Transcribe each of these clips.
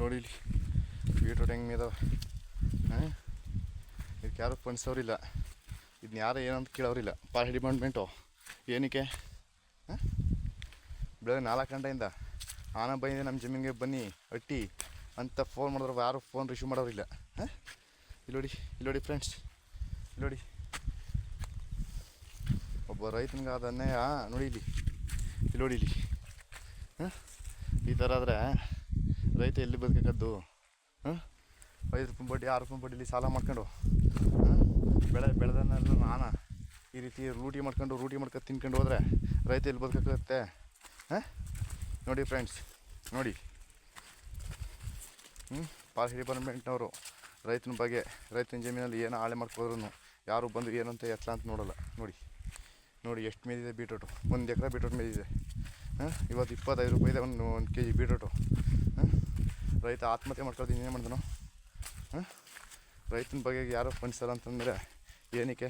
ನೋಡಿ ಇಲ್ಲಿ ಬೀಟ್ರೋಟ್ ಹೆಂಗೆ ಮೇದವ ಹಾಂ? ಇದಕ್ಕೆ ಯಾರು ಪಣಿಸೋರಿಲ್ಲ ಇದನ್ನ ಯಾರು ಏನಂತ ಕೇಳೋರಿಲ್ಲ. ಪಾರ್ಟಿ ಡಿಪಾರ್ಟ್ಮೆಂಟು ಏನಕ್ಕೆ? ಹಾಂ? ಬೆಳಗ್ಗೆ ನಾಲ್ಕು ಗಂಟೆಯಿಂದ. ಆನ ಬಂದಿದೆ ನಮ್ಮ ಜಮೀನಿಗೆ ಬನ್ನಿ, ಅಟ್ಟಿ ಅಂತ ಫೋನ್ ಮಾಡಿದ್ರೆ. ಯಾರು ಫೋನ್ ರಿಸೀವ್ ಮಾಡೋರಿಲ್ಲ. ಹಾಂ? ಇಲ್ಲೋಡಿ ಇಲ್ಲೋಡಿ ಫ್ರೆಂಡ್ಸ್ ಇಲ್ಲೋಡಿ ಒಬ್ಬ ರೈತನಿಗೆ ಆದ ನೋಡಿಲಿ ನೋಡಿ ಇಲ್ಲಿ ಇಲ್ಲಿ. ಹಾಂ? ಈ ಥರ ಆದರೆ ರೈತ ಎಲ್ಲಿ ಬದುಕದ್ದು ಹಾಂ? ಐದು ರೂಪಾಯಿ ಬಡ್ಡಿ ಆರು ರೂಪಾಯಿ ಬಡ್ಡಿಲಿ ಸಾಲ ಮಾಡ್ಕೊಂಡು. ಬೆಳೆ ಬೆಳೆದನ್ನೆಲ್ಲ ನಾನ. ಈ ರೀತಿ ರೂಟಿ ಮಾಡ್ಕೊಂಡು ರೂಟಿ ಮಾಡ್ಕೊಂಡು ತಿನ್ಕೊಂಡು ಹೋದರೆ ರೈತ ಎಲ್ಲಿ ಬದುಕತ್ತೆ ಹಾಂ? ನೋಡಿ ಫ್ರೆಂಡ್ಸ್ ನೋಡಿ. ಹ್ಞೂ ಪಾರ್ಟಿ ಡಿಪಾರ್ಟ್ಮೆಂಟ್ನವರು ರೈತನ ಬಗ್ಗೆ, ರೈತನ ಜಮೀನಲ್ಲಿ ಏನು ಹಾಳೆ ಮಾಡ್ಕೋದ್ರು ಯಾರು ಬಂದು ಏನಂತ ಎತ್ತಲ ಅಂತ ನೋಡಲ್ಲ. ನೋಡಿ ನೋಡಿ ಎಷ್ಟು ಮೇದಿದೆ ಬೀಟ್ರೋಟು ಒಂದು ಎಕರೆ ಬೀಟ್ರೋಟ್ ಮೇದಿದೆ ಹಾಂ? ಇವತ್ತು ಇಪ್ಪತ್ತೈದು ರೂಪಾಯಿ ಇದೆ, ಒಂದು ಒಂದು ಕೆ ಜಿ ಬೀಟ್ರೋಟು ರೈತ ಆತ್ಮಹತ್ಯೆ ಮಾಡ್ಕೊಳ್ತೀನಿ ಏನು ಮಾಡ್ದನು? ರೈತನ ಬಗ್ಗೆ ಯಾರು ಪಂಚಲ್ಲ ಅಂತಂದರೆ ಏನಕ್ಕೆ?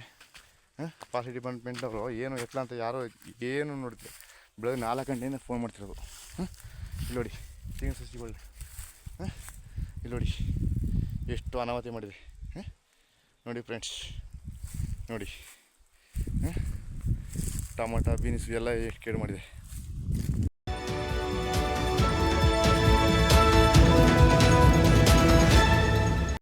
ಹಾಂ ಡಿಪಾರ್ಟ್ಮೆಂಟ್ ಡಿಪಾರ್ಟ್ಮೆಂಟ್ನವರು ಏನು ಎತ್ತಲ ಅಂತ ಯಾರೋ ಏನು ನೋಡಿದ್ರೆ ಬೆಳಗ್ಗೆ ನಾಲ್ಕು ಗಂಟೆಯಿಂದ ಫೋನ್ ಮಾಡ್ತಿರೋದು. ಹಾಂ ಇಲ್ಲಿ ನೋಡಿ ತೆಂಗಿನ ಸಸಿಗಳು ಹಾಂ ಇಲ್ಲಿ ನೋಡಿ, ಎಷ್ಟು ಅನಾಹುತಿ ಮಾಡಿದೆ ಹಾಂ ನೋಡಿ ಫ್ರೆಂಡ್ಸ್ ನೋಡಿ. ಹಾಂ ಟೊಮೊಟೊ, ಬೀನ್ಸ್ ಎಲ್ಲ ಎಷ್ಟು ಕೇಡು ಮಾಡಿದೆ